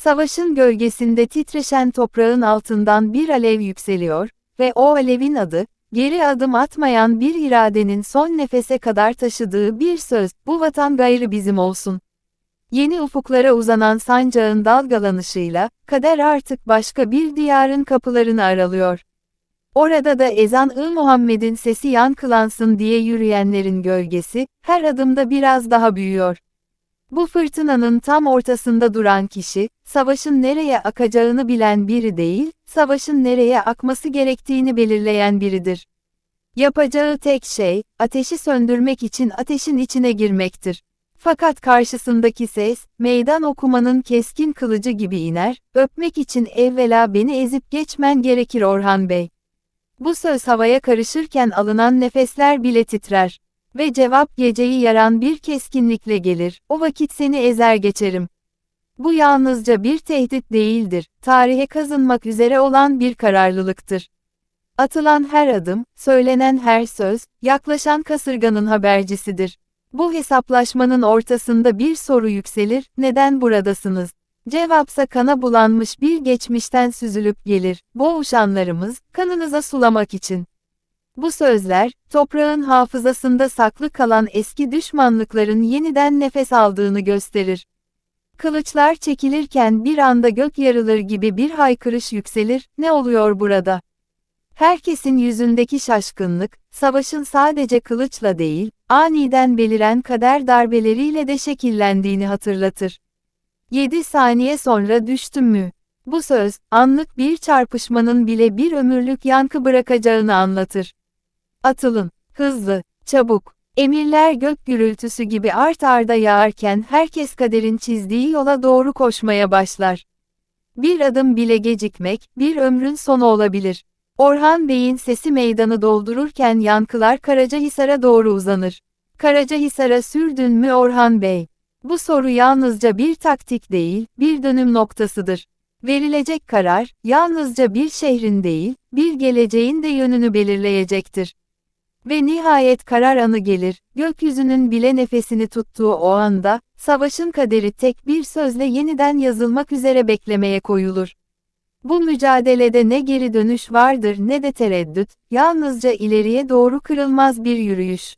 Savaşın gölgesinde titreşen toprağın altından bir alev yükseliyor ve o alevin adı, geri adım atmayan bir iradenin son nefese kadar taşıdığı bir söz, bu vatan gayrı bizim olsun. Yeni ufuklara uzanan sancağın dalgalanışıyla, kader artık başka bir diyarın kapılarını aralıyor. Orada da ezan-ı Muhammed'in sesi yankılansın diye yürüyenlerin gölgesi, her adımda biraz daha büyüyor. Bu fırtınanın tam ortasında duran kişi, savaşın nereye akacağını bilen biri değil, savaşın nereye akması gerektiğini belirleyen biridir. Yapacağı tek şey, ateşi söndürmek için ateşin içine girmektir. Fakat karşısındaki ses, meydan okumanın keskin kılıcı gibi iner, öpmek için evvela beni ezip geçmen gerekir Orhan Bey. Bu söz havaya karışırken alınan nefesler bile titrer. Ve cevap geceyi yaran bir keskinlikle gelir, o vakit seni ezer geçerim. Bu yalnızca bir tehdit değildir, tarihe kazınmak üzere olan bir kararlılıktır. Atılan her adım, söylenen her söz, yaklaşan kasırganın habercisidir. Bu hesaplaşmanın ortasında bir soru yükselir, neden buradasınız? Cevapsa kana bulanmış bir geçmişten süzülüp gelir, boğuşanlarımız, kanınıza sulamak için. Bu sözler, toprağın hafızasında saklı kalan eski düşmanlıkların yeniden nefes aldığını gösterir. Kılıçlar çekilirken bir anda gök yarılır gibi bir haykırış yükselir, ne oluyor burada? Herkesin yüzündeki şaşkınlık, savaşın sadece kılıçla değil, aniden beliren kader darbeleriyle de şekillendiğini hatırlatır. 7 saniye sonra düştüm mü? Bu söz, anlık bir çarpışmanın bile bir ömürlük yankı bırakacağını anlatır. Atılın, hızlı, çabuk. Emirler gök gürültüsü gibi art arda yağarken herkes kaderin çizdiği yola doğru koşmaya başlar. Bir adım bile gecikmek, bir ömrün sonu olabilir. Orhan Bey'in sesi meydanı doldururken yankılar Karacahisar'a doğru uzanır. Karacahisar'a sürdün mü Orhan Bey? Bu soru yalnızca bir taktik değil, bir dönüm noktasıdır. Verilecek karar, yalnızca bir şehrin değil, bir geleceğin de yönünü belirleyecektir. Ve nihayet karar anı gelir, gökyüzünün bile nefesini tuttuğu o anda, savaşın kaderi tek bir sözle yeniden yazılmak üzere beklemeye koyulur. Bu mücadelede ne geri dönüş vardır ne de tereddüt, yalnızca ileriye doğru kırılmaz bir yürüyüş.